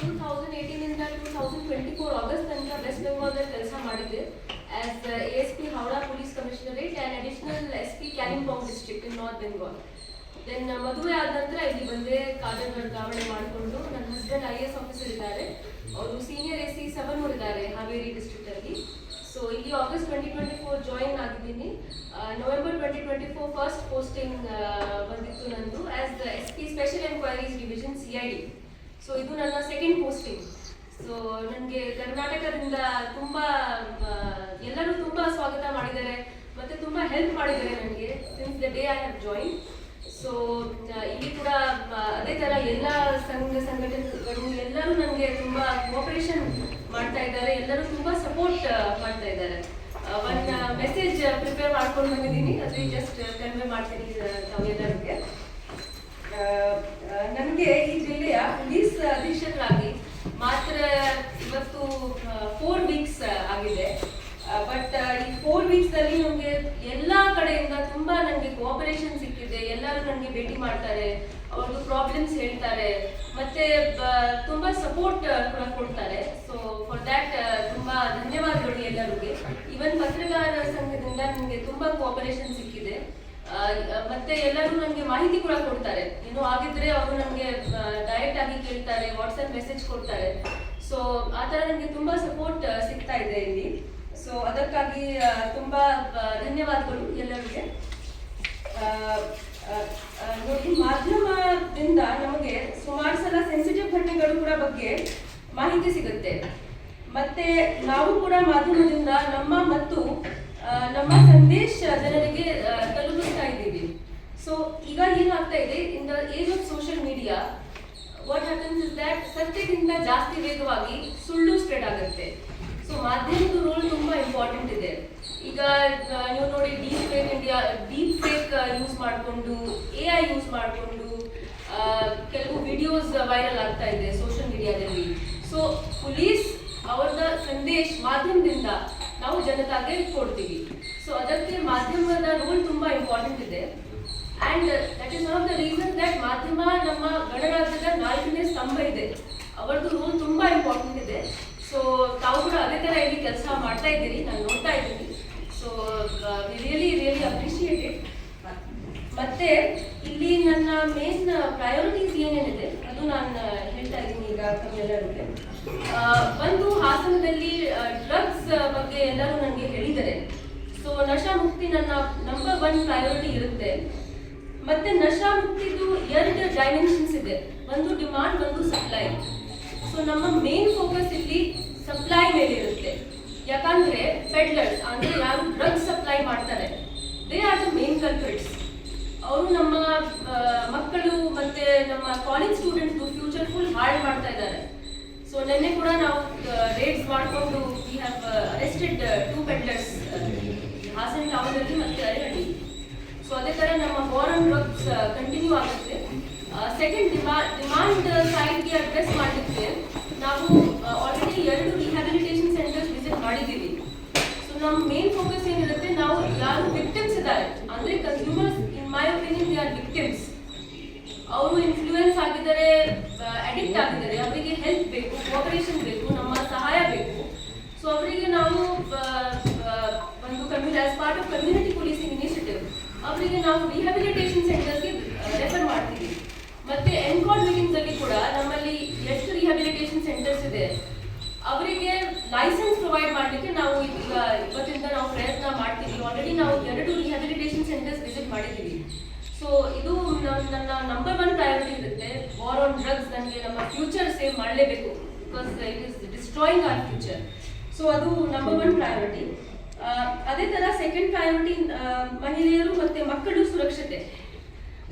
Two thousand ಏಯ್ಟೀನಿಂದ two thousand twenty four August ತನಕ west ಬೆಂಗಾಲ್ದಲ್ಲಿ ಕೆಲಸ ಮಾಡಿದ್ದೆ as A S P Howrah police commissionerate and additional S P Kalimpong district in north Bengal then ಮದುವೆ ಆದ ನಂತರ ಇಲ್ಲಿ ಬಂದೆ ಕಾಲೇಜ್ ವರ್ಗಾವಣೆ ಮಾಡಿಕೊಂಡು ನನ್ನ ಹಸ್ಬೆಂಡ್ ಐ ಎಸ್ ಆಫೀಸರ್ ಇದ್ದಾರೆ. ಅವರು ಸೀನಿಯರ್ ಎಸ್ ಸಿ ಸೆವೆನ್ ಇದ್ದಾರೆ ಹಾವೇರಿ ಡಿಸ್ಟ್ರಿಕ್ಟ್ ಅಲ್ಲಿ. ಸೊ ಇಲ್ಲಿ August twenty twenty four join ಆಗಿದ್ದೀನಿ November twenty twenty four first posting ಬಂದಿತ್ತು ನಂದು. As S P special enquiries division C I D so ಇದು ನನ್ನ ಸೆಕೆಂಡ್ ಪೋಸ್ಟಿಂಗ್ ಸೊ ನನಗೆ ಕರ್ನಾಟಕದಿಂದ ತುಂಬ ಎಲ್ಲರೂ ತುಂಬ ಸ್ವಾಗತ ಮಾಡಿದ್ದಾರೆ ಮತ್ತೆ ತುಂಬ ಹೆಲ್ಪ್ ಮಾಡಿದ್ದಾರೆ ನನಗೆ since the day I have join so ಇಲ್ಲಿ ಕೂಡ ಅದೇ ಥರ ಎಲ್ಲ ಸಂಘ, ಸಂಘಟನೆಗಳು ಎಲ್ಲರೂ ನನಗೆ ತುಂಬ ಕೋಪರೇಷನ್ ಮಾಡ್ತಾ ಇದ್ದಾರೆ. ಎಲ್ಲರೂ ತುಂಬ ಸಪೋರ್ಟ್ ಮಾಡ್ತಾ ಇದ್ದಾರೆ. ಒಂದು ಮೆಸೇಜ್ ಪ್ರಿಪೇರ್ ಮಾಡ್ಕೊಂಡು ಬಂದಿದ್ದೀನಿ. ಅದು ಜಸ್ಟ್ ಕನ್ವೆ ಮಾಡ್ತೀನಿ ತಾವೆಲ್ಲರಿಗೆ. ನನಗೆ ಈ ಜಿಲ್ಲೆಯ ಪೊಲೀಸ್ ಆಗಿ ಮಾತ್ರ ಇವತ್ತು ಫೋರ್ ವೀಕ್ಸ್ ಆಗಿದೆ. ಬಟ್ ಈ ಫೋರ್ ವೀಕ್ಸ್ ಅಲ್ಲಿ ನಮ್ಗೆ ಎಲ್ಲಾ ಕಡೆಯಿಂದ ತುಂಬಾ ನನಗೆ ಕೋಆಪರೇಷನ್ ಸಿಕ್ಕಿದೆ. ಎಲ್ಲರೂ ನನಗೆ ಭೇಟಿ ಮಾಡ್ತಾರೆ. ಅವ್ರದ್ದು ಪ್ರಾಬ್ಲಮ್ಸ್ ಹೇಳ್ತಾರೆ. ಮತ್ತೆ ತುಂಬಾ ಸಪೋರ್ಟ್ ಕೂಡ ಕೊಡ್ತಾರೆ. ಸೊ ಫಾರ್ ದ್ಯಾಟ್ ತುಂಬಾ ಧನ್ಯವಾದಗಳು ಎಲ್ಲರಿಗೆ. ಇವನ್ ಪತ್ರಗಾರ ಸಂಘದಿಂದ ನನಗೆ ತುಂಬಾ ಕೋಆಪರೇಷನ್ ಸಿಕ್ಕಿದೆ. ಮತ್ತೆ ಎಲ್ಲರೂ ನಮಗೆ ಮಾಹಿತಿ ಕೂಡ ಕೊಡ್ತಾರೆ. ಏನು ಆಗಿದ್ರೆ ಅವರು ನಮಗೆ ಡೈರೆಕ್ಟ್ ಆಗಿ ಕೇಳ್ತಾರೆ ವಾಟ್ಸಪ್ ಮೆಸೇಜ್ ಕೊಡ್ತಾರೆ. ಸೊ ಆ ಥರ ನನಗೆ ತುಂಬಾ ಸಪೋರ್ಟ್ ಸಿಗ್ತಾ ಇದೆ ಇಲ್ಲಿ. ಸೊ ಅದಕ್ಕಾಗಿ ತುಂಬಾ ಧನ್ಯವಾದಗಳು ಎಲ್ಲರಿಗೆ. ಮಾಧ್ಯಮದಿಂದ ನಮಗೆ ಸುಮಾರು ಸಲ ಸೆನ್ಸಿಟಿವ್ ಘಟನೆಗಳು ಕೂಡ ಬಗ್ಗೆ ಮಾಹಿತಿ ಸಿಗುತ್ತೆ. ಮತ್ತೆ ನಾವು ಕೂಡ ಮಾಧ್ಯಮದಿಂದ ನಮ್ಮ ಮತ್ತು ನಮ್ಮ ಸಂದೇಶ ಜನರಿಗೆ ತಲುಪಿಸ್ತಾ ಇದ್ದೀವಿ. ಸೊ ಈಗ ಏನಾಗ್ತಾ ಇದೆ in the age of social media what happens is that ಸತ್ಯಕ್ಕಿಂತ ಜಾಸ್ತಿ ವೇಗವಾಗಿ ಸುಳ್ಳು ಸ್ಪ್ರೆಡ್ ಆಗುತ್ತೆ. ಸೊ ಮಾಧ್ಯಮದ ರೋಲ್ ತುಂಬಾ ಇಂಪಾರ್ಟೆಂಟ್ ಇದೆ. ಈಗ ನೀವು ನೋಡಿ deep fake India deep fake use ಮಾಡಿಕೊಂಡು ಎ ಐ ಯೂಸ್ ಮಾಡಿಕೊಂಡು ಕೆಲವು ವಿಡಿಯೋಸ್ ವೈರಲ್ ಆಗ್ತಾ ಇದೆ ಸೋಷಿಯಲ್ ಮೀಡಿಯಾದಲ್ಲಿ ಸೊ ಪೊಲೀಸ್ ಅವರದ ಸಂದೇಶ ಮಾಧ್ಯಮದಿಂದ ನಾವು ಜನತಾಗೆ ಕೊಡ್ತೀವಿ. ಸೊ ಅದಕ್ಕೆ ಮಾಧ್ಯಮದ ರೋಲ್ ತುಂಬಾ ಇಂಪಾರ್ಟೆಂಟ್ ಇದೆ. And that is one of the reason that ಮಾಧ್ಯಮ ನಮ್ಮ ಗಣರಾಜ್ಯದ ನಾಲ್ಕನೇ ಸ್ತಂಭ ಇದೆ. ಅವರದ್ದು ರೋಲ್ ತುಂಬಾ ಇಂಪಾರ್ಟೆಂಟ್ ಇದೆ. ಸೊ ತಾವು ಕೂಡ ಅದೇ ಥರ ಇಲ್ಲಿ ಕೆಲಸ ಮಾಡ್ತಾ ಇದ್ದೀರಿ. ನಾನು ನೋಡ್ತಾ ಇದ್ದೀನಿ. ಸೊ ರಿಯಲಿ ರಿಯಲಿ ಅಪ್ರಿಷಿಯೇಟೆಡ್ ಮತ್ತೆ ಇಲ್ಲಿ ನನ್ನ ಮೇನ್ ಪ್ರಯಾರಿಟೀಸ್ ಏನೇನಿದೆ? ಅದು ನಾನು ಹೇಳ್ತಾ ಇದ್ದೀನಿ ಈಗ ತಮ್ಮೆಲ್ಲರಿಗೆ. ಒಂದು ಹಾಸನದಲ್ಲಿ ಡ್ರಗ್ಸ್ ಬಗ್ಗೆ ಎಲ್ಲರೂ ನನಗೆ ಹೇಳಿದ್ದಾರೆ. ಸೊ ನಶಾ ಮುಕ್ತಿ ನನ್ನ ನಂಬರ್ ಒನ್ ಪ್ರಯಾರಿಟಿ ಇರುತ್ತೆ. ಮತ್ತೆ ನಶಾ ಮುಕ್ತಿದು ಎರಡು ಡೈಮೆನ್ಷನ್ಸ್ ಇದೆ. ಒಂದು ಡಿಮಾಂಡ್ ಒಂದು ಸಪ್ಲೈ ಸೊ ನಮ್ಮ ಮೇನ್ ಫೋಕಸ್ ಇಲ್ಲಿ ಸಪ್ಲೈ ಮೇಲೆ ಇರುತ್ತೆ ಯಾಕಂದ್ರೆ ಪೆಡ್ಲರ್ಸ್ ಅಂದ್ರೆ ಯಾರು ಡ್ರಗ್ಸ್ ಸಪ್ಲೈ ಮಾಡ್ತಾರೆ. They are the main culprits ಅವರು ನಮ್ಮ ಮಕ್ಕಳು ಮತ್ತೆ ನಮ್ಮ ಕಾಲೇಜ್ ಸ್ಟೂಡೆಂಟ್ಸ್ ಫ್ಯೂಚರ್ ಫುಲ್ ಹಾಳು ಮಾಡ್ತಾ ಇದ್ದಾರೆ. ಸೊ ನಿನ್ನೆ ಕೂಡ ನಾವು ರೇಡ್ಸ್ ಮಾಡಿಕೊಂಡು we have arrested two peddlers Hassan ಟೌನಲ್ಲಿ ಮತ್ತೆ ಅರೆಹಳ್ಳಿ ಸೊ ಅದೇ ಥರ ನಮ್ಮ ವಾರ್ ಆನ್ ಡ್ರಗ್ಸ್ ಕಂಟಿನ್ಯೂ ಆಗುತ್ತೆ. ಸೆಕೆಂಡ್ ಡಿಮಾಂಡ್ ಸೈಡ್ಗೆ ಅಡ್ರೆಸ್ ಮಾಡಲಿಕ್ಕೆ ನಾವು ಆಲ್ರೆಡಿ ಎರಡು ರಿಹ್ಯಾಬಿಲಿಟೇಷನ್ ಸೆಂಟರ್ಸ್ ವಿಸಿಟ್ ಮಾಡಿದ್ದೀವಿ. ಸೊ ನಮ್ಮ ಮೇನ್ ಫೋಕಸ್ ಏನಿರುತ್ತೆ, ನಾವು ಯಾರು ವಿಕ್ಟಿಮ್ಸ್ ಇದ್ದಾರೆ. ಅಂದರೆ consumers in my opinion they are victims ಅವರು ಇನ್ಫ್ಲೂಯೆನ್ಸ್ ಆಗಿದ್ದಾರೆ ಅಡಿಕ್ಟ್ ಆಗಿದ್ದಾರೆ ಅವರಿಗೆ ಹೆಲ್ಪ್ ಬೇಕು ಕೋಪರೇಷನ್ ಬೇಕು, ನಮ್ಮ ಸಹಾಯ ಬೇಕು. ಸೊ ಅವರಿಗೆ ನಾವು ಒಂದು community as part of community policing initiative ಅವರಿಗೆ ನಾವು ರಿಹ್ಯಾಬಿಲಿಟೇಷನ್ ಸೆಂಟರ್ಸ್ಗೆ ರೆಫರ್ ಮಾಡ್ತೀವಿ. ಮತ್ತೆ ಎನ್ಕಾಲ್ ಮೀಟಿಂಗ್ಸ್ ಅಲ್ಲಿ ಕೂಡ ನಮ್ಮಲ್ಲಿ ಎಷ್ಟು ರಿಹ್ಯಾಬಿಲಿಟೇಷನ್ ಸೆಂಟರ್ಸ್ ಇದೆ, ಅವರಿಗೆ ಲೈಸೆನ್ಸ್ ಪ್ರೊವೈಡ್ ಮಾಡಲಿಕ್ಕೆ ನಾವು ಈಗ ಇವತ್ತಿಂದ ನಾವು ಪ್ರಯತ್ನ ಮಾಡ್ತೀವಿ. ಆಲ್ರೆಡಿ ನಾವು ಎರಡು ರಿಹ್ಯಾಬಿಲಿಟೇಷನ್ ಸೆಂಟರ್ಸ್ ವಿಸಿಟ್ ಮಾಡಿದ್ದೀವಿ. ಸೊ ಇದು ನಮ್- ನನ್ನ ನಂಬರ್ ಒನ್ ಪ್ರಯಾರಿಟಿ ಇರುತ್ತೆ. ವಾರ್ ಆನ್ ಡ್ರಗ್ಸ್ ನನಗೆ ನಮ್ಮ ಫ್ಯೂಚರ್ ಸೇವ್ ಮಾಡಲೇಬೇಕು. Because it is destroying our future so ಅದು ನಂಬರ್ ಒನ್ ಪ್ರಯಾರಿಟಿ ಅದೇ ತರ ಸೆಕೆಂಡ್ ಪ್ರಯಾರಿಟಿ ಮಹಿಳೆಯರು ಮತ್ತೆ ಮಕ್ಕಳು ಸುರಕ್ಷತೆ.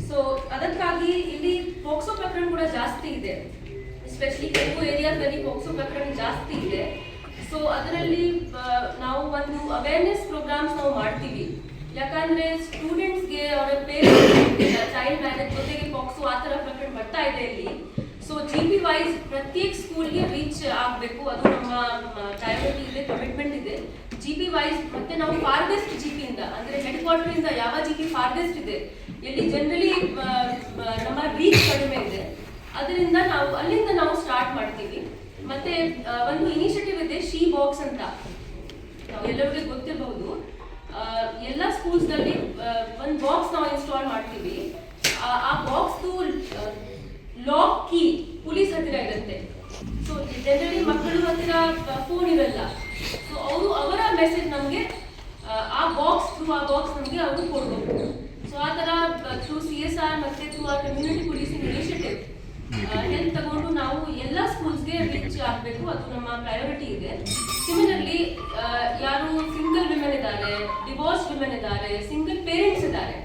ಸೊ ಅದಕ್ಕಾಗಿ ಇಲ್ಲಿ ಪೋಕ್ಸೋ ಪ್ರಕರಣ ಕೂಡ ಜಾಸ್ತಿ ಇದೆ. ಎಸ್ಪೆಷಲಿ ಕೆಲವು ಏರಿಯಾದಲ್ಲಿ ಪೋಕ್ಸೋ ಪ್ರಕರಣ ಜಾಸ್ತಿ ಇದೆ. ಸೊ ಅದರಲ್ಲಿ ನಾವು ಒಂದು ಅವೇರ್ನೆಸ್ ಪ್ರೋಗ್ರಾಮ್ಸ್ ನಾವು ಮಾಡ್ತೀವಿ. ಯಾಕಂದ್ರೆ ಸ್ಟೂಡೆಂಟ್ಸ್ಗೆ ಅವರ ಪೇರೆಂಟ್ಸ್ ಚೈಲ್ಡ್ ಮ್ಯಾರೇಜ್ ಜೊತೆಗೆ ಪಾಕ್ಸು ಆ ಥರ ಪ್ರಕರಣ ಬರ್ತಾ ಇದೆ ಇಲ್ಲಿ. ಸೊ ಜಿ ಪಿ ವೈಸ್ ಪ್ರತ್ಯೇಕ ಸ್ಕೂಲ್ಗೆ ರೀಚ್ ಆಗಬೇಕು. ಅದು ನಮ್ಮ ಪ್ರಯಾರಿಟಿ ಇದೆ ಕಮಿಟ್ಮೆಂಟ್ ಇದೆ. ಜಿ ಪಿ ವೈಸ್ ಮತ್ತೆ ನಾವು ಫಾರ್ದೆಸ್ಟ್ ಜಿ ಪಿ ಇಂದ, ಅಂದ್ರೆ ಹೆಡ್ ಕ್ವಾರ್ಟರ್ ಇಂದ ಯಾವ ಜಿ ಪಿ ಫಾರ್ದೆಸ್ಟ್ ಇದೆ ಎಲ್ಲಿ ಜನರಲಿ ನಮ್ಮ ರೀಚ್ ಕಡಿಮೆ ಇದೆ. ಅದರಿಂದ ನಾವು, ಅಲ್ಲಿಂದ ನಾವು ಸ್ಟಾರ್ಟ್ ಮಾಡ್ತೀವಿ. ಮತ್ತೆ ಒಂದು ಇನಿಷಿಯೇಟಿವ್ ಇದೆ ಶಿ ಬಾಕ್ಸ್ ಅಂತ. ಎಲ್ಲರಿಗೂ ಗೊತ್ತಿರಬಹುದು ಸ್ಕೂಲ್ಸ್ದಲ್ಲಿ ಒಂದು ಬಾಕ್ಸ್ ನಾವು ಇನ್ಸ್ಟಾಲ್ ಮಾಡ್ತೀವಿ. ಆ- ಬಾಕ್ಸ್ ಲಾಕ್ ಕೀ ಪೊಲೀಸ್ ಹತ್ತಿರ ಇರುತ್ತೆ. ಸೊ ಜನರಲಿ ಮಕ್ಕಳು ಹತ್ತಿರ ಫೋನ್ ಇರಲ್ಲ. ಸೊ ಅವರು ಅವರ ಮೆಸೇಜ್ ನಮಗೆ, ಆ ಬಾಕ್ಸ್ ಥ್ರೂ ಆ ಬಾಕ್ಸ್ ನಮಗೆ ಅವರು ಕೊಡ್ಬೇಕು ಸೊ ಆ ಥರ ಥ್ರೂ ಸಿ ಎಸ್ ಆರ್ ಮತ್ತೆ ಥ್ರೂ ಆ ಕಮ್ಯುನಿಟಿ ಪೊಲೀಸಿಂಗ್ ಇನಿಷಿಯೇಟಿವ್ ಹೆಲ್ಪ್ ತಗೊಂಡು ನಾವು ಎಲ್ಲ ಸ್ಕೂಲ್ಸ್ಗೆ ರೀಚ್ ಆಗಬೇಕು. ಅದು ನಮ್ಮ ಪ್ರಯಾರಿಟಿ ಇದೆ. ಸಿಮಿಲರ್ಲಿ ಯಾರು ಸಿಂಗಲ್ ವಿಮೆನ್ ಇದ್ದಾರೆ ಡಿವೋರ್ಸ್ ವಿಮೆನ್ ಇದ್ದಾರೆ ಸಿಂಗಲ್ ಪೇರೆಂಟ್ಸ್ ಇದ್ದಾರೆ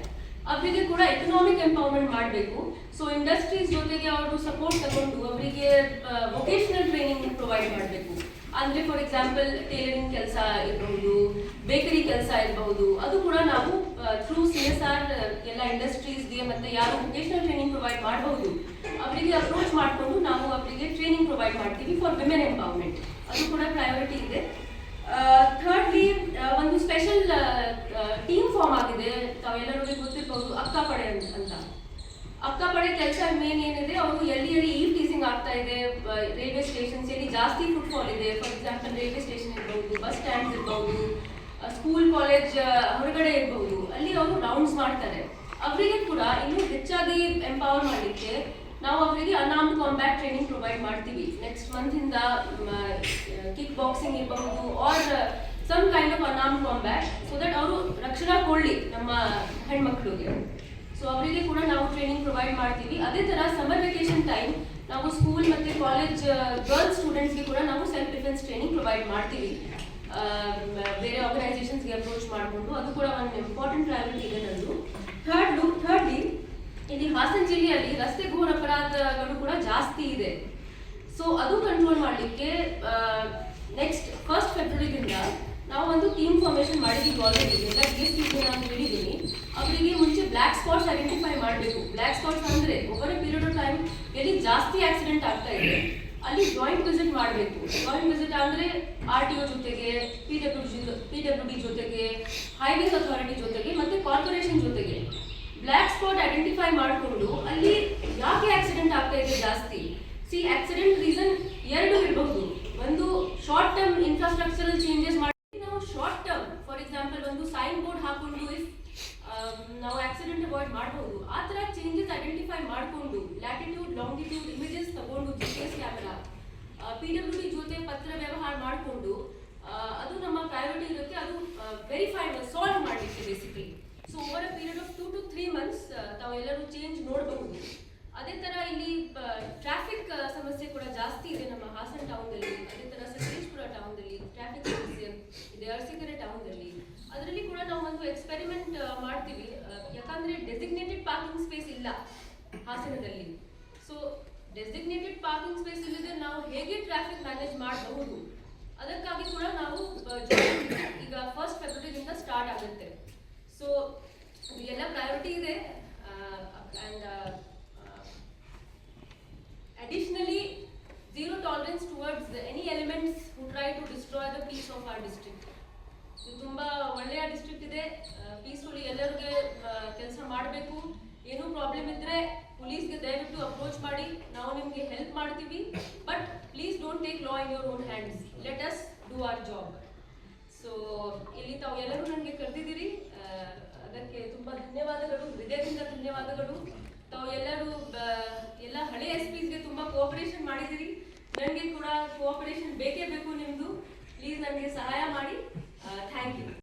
ಅವರಿಗೆ ಕೂಡ ಎಕನಾಮಿಕ್ ಎಂಪವರ್ಮೆಂಟ್ ಮಾಡಬೇಕು. ಸೊ ಇಂಡಸ್ಟ್ರೀಸ್ ಜೊತೆಗೆ ಅವರು ಸಪೋರ್ಟ್ ತಗೊಂಡು ಅವರಿಗೆ ವೊಕೇಶನಲ್ ಟ್ರೈನಿಂಗ್ ಪ್ರೊವೈಡ್ ಮಾಡಬೇಕು. ಅಂದ್ರೆ ಫಾರ್ ಎಕ್ಸಾಂಪಲ್ ಟೇಲರಿಂಗ್ ಕೆಲಸ ಇರಬಹುದು ಬೇಕರಿ ಕೆಲಸ ಇರಬಹುದು, ಅದು ಕೂಡ ನಾವು ಥ್ರೂ ಸಿ ಎಸ್ ಆರ್ ಎಲ್ಲ ಇಂಡಸ್ಟ್ರೀಸ್ಗೆ ಮತ್ತೆ ಯಾರು ವೊಕೇಶನಲ್ ಟ್ರೈನಿಂಗ್ ಪ್ರೊವೈಡ್ ಮಾಡಬಹುದು. ಅವರಿಗೆ ಅಪ್ರೋಚ್ ಮಾಡಿಕೊಂಡು ನಾವು ಅವರಿಗೆ ಟ್ರೈನಿಂಗ್ ಪ್ರೊವೈಡ್ ಮಾಡ್ತೀವಿ ಫಾರ್ ವಿಮೆನ್ ಎಂಪವರ್ಮೆಂಟ್ ಅದು ಕೂಡ ಪ್ರಯಾರಿಟಿ ಇದೆ. ಥರ್ಡ್ಲಿ ಒಂದು ಸ್ಪೆಷಲ್ ಟೀಮ್ ಫಾರ್ಮ್ ಆಗಿದೆ. ತಾವೆಲ್ಲರಿಗೂ ಗೊತ್ತಿರಬಹುದು ಅಕ್ಕಪಡೆ ಅಂತ- ಅಕ್ಕಪಡೆ ಅಕ್ಕ ಪಡೆ ಕೆಲಸ ಮೇನ್ ಏನಿದೆ, ಅವರು ಎಲ್ಲಿ ಎಲ್ಲಿ ಈ ಆಗ್ತಾ ಇದೆ ರೈಲ್ವೆ ಸ್ಟೇಷನ್ಸ್ ಅಲ್ಲಿ ಜಾಸ್ತಿ ಫುಟ್ಫಾಲ್ ಇದೆ. ಫಾರ್ ಎಕ್ಸಾಂಪಲ್ ರೈಲ್ವೆ ಸ್ಟೇಷನ್ ಇರಬಹುದು ಬಸ್ ಸ್ಟ್ಯಾಂಡ್ಸ್ ಇರಬಹುದು ಸ್ಕೂಲ್ ಕಾಲೇಜ್ ಹೊರಗಡೆ ಇರಬಹುದು ಅಲ್ಲಿ ಅವರು ರೌಂಡ್ಸ್ ಮಾಡ್ತಾರೆ. ಅವರಿಗೆ ಕೂಡ ಇನ್ನೂ ಹೆಚ್ಚಾಗಿ ಎಂಪವರ್ ಮಾಡಲಿಕ್ಕೆ ನಾವು ಅವರಿಗೆ ಅನಾಮ್ ಕಾಂಬ್ಯಾಕ್ಟ್ ಟ್ರೈನಿಂಗ್ ಪ್ರೊವೈಡ್ ಮಾಡ್ತೀವಿ. ನೆಕ್ಸ್ಟ್ ಮಂತ್ ಇಂದ ಕಿಕ್ ಬಾಕ್ಸಿಂಗ್ ಇರಬಹುದು ಆರ್ ಸಮ್ ಕೈಂಡ್ ಆಫ್ ಅನಾಮ್ ಕಾಂಬ್ಯಾಕ್ಟ್ ಸೊ ದಟ್ ಅವರು ರಕ್ಷಣಾ ಕೊಳ್ಳಿ ನಮ್ಮ ಹೆಣ್ಮಕ್ಳಿಗೆ. ಸೊ ಅವರಿಗೆ ಕೂಡ ನಾವು ಟ್ರೈನಿಂಗ್ ಪ್ರೊವೈಡ್ ಮಾಡ್ತೀವಿ. ಅದೇ ತರ ಸಮರ್ ವೆಕೇಶನ್ ಟೈಮ್ ನಾವು ಸ್ಕೂಲ್ ಮತ್ತೆ ಕಾಲೇಜ್ ಗರ್ಲ್ಸ್ ಸ್ಟೂಡೆಂಟ್ಸ್ಗೆ ಕೂಡ ನಾವು ಸೆಲ್ಫ್ ಡಿಫೆನ್ಸ್ ಟ್ರೈನಿಂಗ್ ಪ್ರೊವೈಡ್ ಮಾಡ್ತೀವಿ ಬೇರೆ ಆರ್ಗನೈಸೇಷನ್ಸ್ಗೆ ಅಪ್ರೋಚ್ ಮಾಡಿಕೊಂಡು ಅದು ಕೂಡ ಒಂದು ಇಂಪಾರ್ಟೆಂಟ್ ಪ್ರಯಾರಿಟಿ ಇದೆ ನಂದು. ಥರ್ಡ್ ಥರ್ಡ್ಲಿ ಇಲ್ಲಿ ಹಾಸನ ಜಿಲ್ಲೆಯಲ್ಲಿ ರಸ್ತೆ ಘೋರ ಅಪರಾಧಗಳು ಕೂಡ ಜಾಸ್ತಿ ಇದೆ. ಸೊ ಅದು ಕಂಟ್ರೋಲ್ ಮಾಡಲಿಕ್ಕೆ ನೆಕ್ಸ್ಟ್ ಫಸ್ಟ್ ಫೆಬ್ರವರಿದಿಂದ ನಾವು ಒಂದು ಟೀಮ್ ಫಾರ್ಮೇಷನ್ ಮಾಡಿದ್ದೀವಿ ಆಲ್ರೆಡಿ ಎಲ್ಲ ಡಿ ಎಸ್ ನಾನು ಹೇಳಿದ್ದೀನಿ. ಅವರಿಗೆ ಮುಂಚೆ ಬ್ಲ್ಯಾಕ್ ಸ್ಪಾಟ್ಸ್ ಐಡೆಂಟಿಫೈ ಮಾಡಬೇಕು. ಬ್ಲ್ಯಾಕ್ ಸ್ಪಾಟ್ಸ್ ಅಂದ್ರೆ, ಒಬ್ಬರ ಪೀರಿಯಡ್ ಎಲ್ಲಿ ಜಾಸ್ತಿ ಆಕ್ಸಿಡೆಂಟ್ ಆಗ್ತಾ ಇದೆ, ಅಲ್ಲಿ ಜಾಯಿಂಟ್ ವಿಸಿಟ್ ಮಾಡಬೇಕು. ಜಾಯಿಂಟ್ ವಿಸಿಟ್ ಅಂದ್ರೆ ಆರ್ ಟಿ ಒ ಜೊತೆಗೆ P W P W D ಜೊತೆಗೆ ಹೈವೇಸ್ ಅಥಾರಿಟಿ ಜೊತೆಗೆ ಮತ್ತೆ ಕಾರ್ಪೊರೇಷನ್ ಜೊತೆಗೆ. ಬ್ಲ್ಯಾಕ್ ಸ್ಪಾಟ್ ಐಡೆಂಟಿಫೈ ಮಾಡಿಕೊಂಡು ಅಲ್ಲಿ ಯಾಕೆ ಆಕ್ಸಿಡೆಂಟ್ ಆಗ್ತಾ ಇದೆ ಜಾಸ್ತಿ? ಸಿ ಆಕ್ಸಿಡೆಂಟ್ ರೀಸನ್ ಎರಡು ಇರಬಹುದು. ಒಂದು ಶಾರ್ಟ್ ಟರ್ಮ್ ಇನ್ಫ್ರಾಸ್ಟ್ರಕ್ಚರಲ್ ಚೇಂಜಸ್ ಮಾಡಿ ನಾವು ಶಾರ್ಟ್ ಟರ್ಮ್ ಫಾರ್ ಎಕ್ಸಾಂಪಲ್ ಒಂದು ಸೈನ್ ಬೋರ್ಡ್ ಹಾಕೊಂಡು ಇಫ್ ನಾವು ಆಕ್ಸಿಡೆಂಟ್ ಅವಾಯ್ಡ್ ಮಾಡಬಹುದು ಆ ತರ ಚೇಂಜಸ್ ಐಡೆಂಟಿಫೈ ಮಾಡಿಕೊಂಡು ಲ್ಯಾಟಿಟ್ಯೂಡ್ ಲಾಂಗಿಟ್ಯೂಡ್ ಇಮೇಜಸ್ ತಗೊಂಡು G P S camera P W D ಜೊತೆ ಪತ್ರ ವ್ಯವಹಾರ ಮಾಡಿಕೊಂಡು ಅದು ನಮ್ಮ ಪ್ರಯಾರಿಟಿ ಇರುತ್ತೆ, ಅದು ವೆರಿಫೈ ಸಾಲ್ವ್ ಮಾಡಲಿಕ್ಕೆ basically so over a period of two to three months ತಾವೆಲ್ಲರೂ ಚೇಂಜ್ ನೋಡಬಹುದು. ಅದೇ ಥರ ಇಲ್ಲಿ ಟ್ರಾಫಿಕ್ ಸಮಸ್ಯೆ ಕೂಡ ಜಾಸ್ತಿ ಇದೆ ನಮ್ಮ ಹಾಸನ ಟೌನ್ದಲ್ಲಿ ಅದೇ ಥರ ಸಕಲೇಶ್ಪುರ ಟೌನ್ದಲ್ಲಿ ಟ್ರಾಫಿಕ್ ಸಮಸ್ಯೆ ಇದೆ, ಅರಸೀಕೆರೆ ಟೌನ್ದಲ್ಲಿ ಅದರಲ್ಲಿ ಕೂಡ ನಾವು ಒಂದು ಎಕ್ಸ್ಪೆರಿಮೆಂಟ್ ಮಾಡ್ತೀವಿ. ಯಾಕಂದರೆ ಯಾಕಂದ್ರೆ ಡೆಸಿಗ್ನೇಟೆಡ್ ಪಾರ್ಕಿಂಗ್ ಸ್ಪೇಸ್ ಇಲ್ಲ ಹಾಸನದಲ್ಲಿ. ಸೊ ಡೆಸಿಗ್ನೇಟೆಡ್ ಪಾರ್ಕಿಂಗ್ ಸ್ಪೇಸ್ ಇಲ್ಲದೆ ನಾವು ಹೇಗೆ ಟ್ರಾಫಿಕ್ ಮ್ಯಾನೇಜ್ ಮಾಡಬಹುದು? ಅದಕ್ಕಾಗಿ ಕೂಡ ನಾವು ಈಗ ಫಸ್ಟ್ ಫೆಬ್ರವರಿಯಿಂದ ಸ್ಟಾರ್ಟ್ ಆಗುತ್ತೆ. ಸೊ ಎಲ್ಲ ಪ್ರಯಾರಿಟಿ ಇದೆ. And additionally zero tolerance towards any elements who try to destroy the peace of our district. ಇದು ತುಂಬಾ ಒಳ್ಳೆಯ ಡಿಸ್ಟ್ರಿಕ್ಟ್ ಇದೆ. ಪೀಸ್ಫುಲಿ ಎಲ್ಲರಿಗೆ ಕೆಲಸ ಮಾಡಬೇಕು. ಏನೂ ಪ್ರಾಬ್ಲಮ್ ಇದ್ರೆ ಪೊಲೀಸ್ಗೆ ದಯವಿಟ್ಟು ಅಪ್ರೋಚ್ ಮಾಡಿ. ನಾವು ನಿಮಗೆ ಹೆಲ್ಪ್ ಮಾಡ್ತೀವಿ. But please don't take law in your own hands let us do our job so ಇಲ್ಲಿ ತಾವು ಎಲ್ಲರೂ ನನಗೆ ಕರೆದಿದ್ದೀರಿ. ಅದಕ್ಕೆ ತುಂಬ ಧನ್ಯವಾದಗಳು. ಹೃದಯದಿಂದ ಧನ್ಯವಾದಗಳು. ತಾವು ಎಲ್ಲರೂ ಎಲ್ಲ ಹಳೆ ಎಸ್ ಪಿಸ್ಗೆ ತುಂಬ ಕೋಆಪರೇಷನ್ ಮಾಡಿದ್ದೀರಿ. ನನಗೆ ಕೂಡ ಕೋಆಪರೇಷನ್ ಬೇಕೇ ಬೇಕು ನಿಮ್ಮದು ಪ್ಲೀಸ್ ನನಗೆ ಸಹಾಯ ಮಾಡಿ. Thank you